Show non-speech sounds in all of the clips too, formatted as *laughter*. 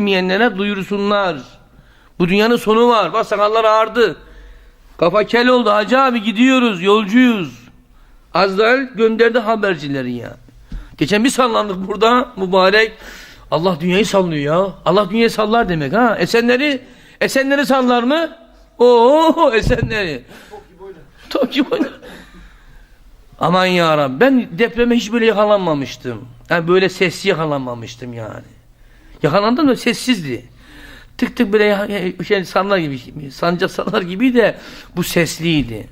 bilmeyenlere duyursunlar. Bu dünyanın sonu var. Bak sakallar ağardı. Kafa kel oldu. Hacı abi gidiyoruz. Yolcuyuz. Azrail gönderdi habercileri ya. Geçen bir sallandık burada mübarek. Allah dünyayı sallıyor ya. Allah dünyayı sallar demek ha. Esenleri Esenleri sallar mı? Oo Esenleri. Top gibi oynar. *laughs* Aman ya Rabbi ben depreme hiç böyle yakalanmamıştım. Yani böyle sessiz yakalanmamıştım yani. Yakalandım da sessizdi. Tık tık böyle şey sallar gibi, sallar gibi de bu sesliydi.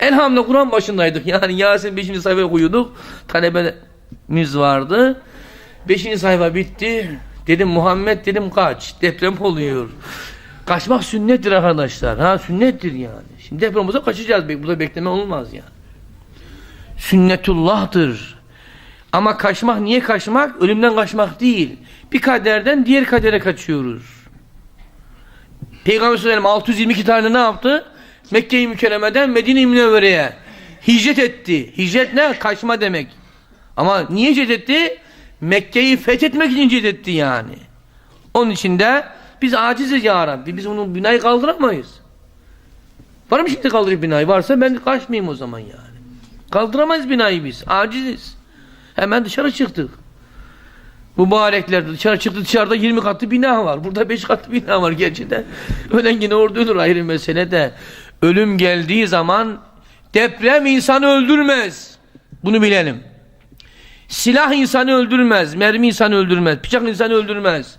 Elhamdülillah Kur'an başındaydık. Yani Yasin 5. sayfaya okuyorduk. Talebemiz vardı. 5. sayfa bitti. Dedim Muhammed dedim kaç. Deprem oluyor. Kaçmak sünnettir arkadaşlar. Ha sünnettir yani. Şimdi deprem olursa kaçacağız. Burada bekleme olmaz yani. Sünnetullah'tır. Ama kaçmak niye kaçmak? Ölümden kaçmak değil. Bir kaderden diğer kadere kaçıyoruz. Peygamber sellem 622 tane ne yaptı? Mekke-i Mükerreme'den Medine-i Münevvere'ye hicret etti. Hicret ne? Kaçma demek. Ama niye hicret etti? Mekke'yi fethetmek için hicret etti yani. Onun için de biz aciziz ya Rabbi. Biz bunu binayı kaldıramayız. Var mı şimdi kaldırıp binayı? Varsa ben kaçmayayım o zaman yani. Kaldıramayız binayı biz. Aciziz. Hemen dışarı çıktık. Mübarekler dışarı çıktı dışarıda 20 katlı bina var. Burada 5 katlı bina var gerçi de. Ölen yine orada ayrı mesele de. Ölüm geldiği zaman deprem insanı öldürmez. Bunu bilelim. Silah insanı öldürmez. Mermi insanı öldürmez. Bıçak insanı öldürmez.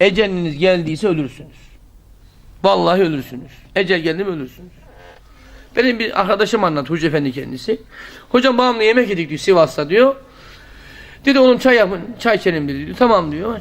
Eceliniz geldiyse ölürsünüz. Vallahi ölürsünüz. Ecel geldi mi ölürsünüz. Benim bir arkadaşım anlattı Hoca Efendi kendisi. Hocam babamla yemek yedik diyor Sivas'ta diyor. Dedi oğlum çay yapın, çay içelim dedi. Tamam diyor.